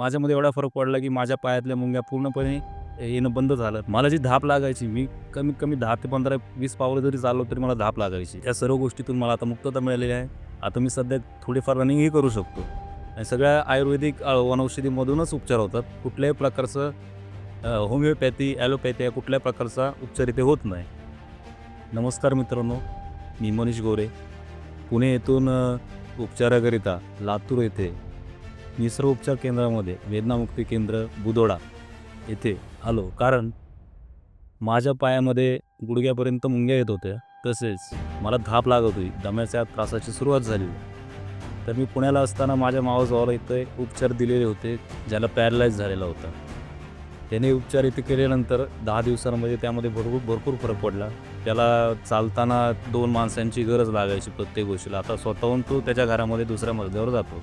माझ्यामध्ये एवढा फरक पडला की माझ्या पायातल्या मुंग्या पूर्णपणे येणं बंद झालं. मला जी धाप लागायची मी कमीत कमी दहा ते पंधरा वीस पावलं जरी चाललो तरी मला धाप लागायची. या सर्व गोष्टीतून मला आता मुक्तता मिळालेली आहे. आता मी सध्या थोडीफार रनिंगही करू शकतो. आणि सगळ्या आयुर्वेदिक वनौषधीमधूनच उपचार होतात. कुठल्याही प्रकारचं होमिओपॅथी ॲलोपॅथी या कुठल्याही प्रकारचा उपचार इथे होत नाही. नमस्कार मित्रांनो मी मनीष गोरे. पुणे येथून उपचाराकरिता लातूर येथे निसर्ग उपचार केंद्रामध्ये वेदनामुक्ती केंद्र बुदोडा येथे आलो. कारण माझ्या पायामध्ये गुडघ्यापर्यंत मुंग्या येत होत्या. तसेच मला धाप लागत होती. दम्याच्या त्रासाची सुरुवात झाली तर मी पुण्याला असताना माझ्या मावसभावाला इथे उपचार दिलेले होते ज्याला पॅरलाइज झालेला होता. त्याने उपचार इथे केल्यानंतर दहा दिवसांमध्ये त्यामध्ये भरपूर भरपूर फरक पडला. त्याला चालताना दोन माणसांची गरज लागायची प्रत्येक गोष्टीला. आता स्वतःहून तो त्याच्या घरामध्ये दुसऱ्या मजल्यावर जातो.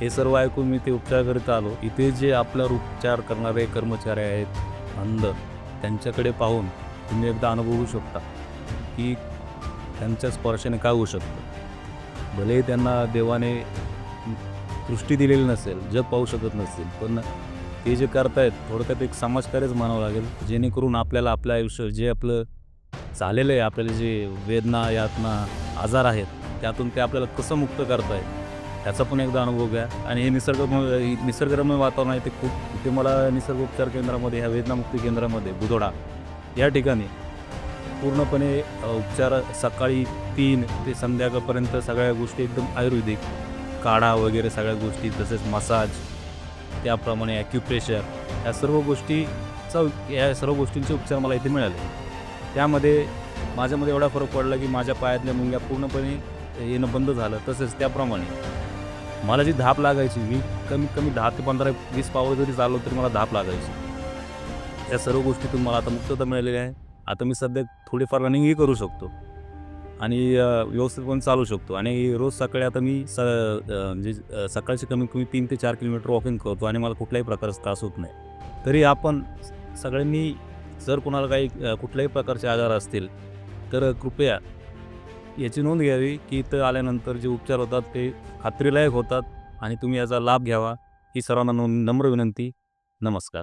हे सर्व ऐकून मी ते उपचार करीत आलो. इथे जे आपल्यावर उपचार करणारे कर्मचारी आहेत अंध त्यांच्याकडे पाहून तुम्ही एकदा अनुभवू शकता की त्यांच्या स्पर्शाने काय होऊ शकतं. भलेही त्यांना देवाने दृष्टी दिलेली नसेल जग पाहू शकत नसेल पण ते जे करतायत थोडक्यात एक समाजकार्यच म्हणावं लागेल जेणेकरून आपल्याला आपलं आयुष्य जे आपलं झालेलं आहे आपल्याला जे वेदना यातना आजार आहेत त्यातून ते आपल्याला कसं मुक्त करतायत त्याचा पण एकदा अनुभव घ्या. आणि हे निसर्ग निसर्गरम्य वातावरण आहे ते खूप इथे मला निसर्ग उपचार केंद्रामध्ये ह्या वेदनामुक्ती केंद्रामध्ये बुधोडा या ठिकाणी पूर्णपणे उपचार सकाळी तीन ते संध्याकाळपर्यंत सगळ्या गोष्टी एकदम आयुर्वेदिक. काढा वगैरे सगळ्या गोष्टी तसेच मसाज त्याप्रमाणे ॲक्युप्रेशर या सर्व गोष्टीचा या सर्व गोष्टींचे उपचार मला इथे मिळाले. त्यामध्ये माझ्यामध्ये एवढा फरक पडला की माझ्या पायातल्या मुंग्या पूर्णपणे येणं बंद झालं. तसेच त्याप्रमाणे मला जी धाप लागायची मी कमीत कमी दहा ते पंधरा वीस पावर जरी चाललो तरी मला धाप लागायची. या सर्व गोष्टीतून मला आता मुक्तता मिळालेली आहे. आता मी सध्या थोडीफार रनिंगही करू शकतो. आणि व्यवस्थित व्यवस्थितपणे चालू शकतो. आणि रोज सकाळी आता मी स म्हणजे सकाळचे सकाळची कमीत कमी तीन ते चार किलोमीटर वॉकिंग करतो आणि मला कुठल्याही प्रकारचा त्रास होत नाही. तरी आपण सगळ्यांनी जर कोणाला काही कुठल्याही प्रकारचे आजार असतील तर कृपया याची नोंद घ्यावी की इथं आल्यानंतर जे उपचार होतात ते खात्रीलायक होतात आणि तुम्ही याचा लाभ घ्यावा ही सर्वांना नोंद नम्र विनंती. नमस्कार.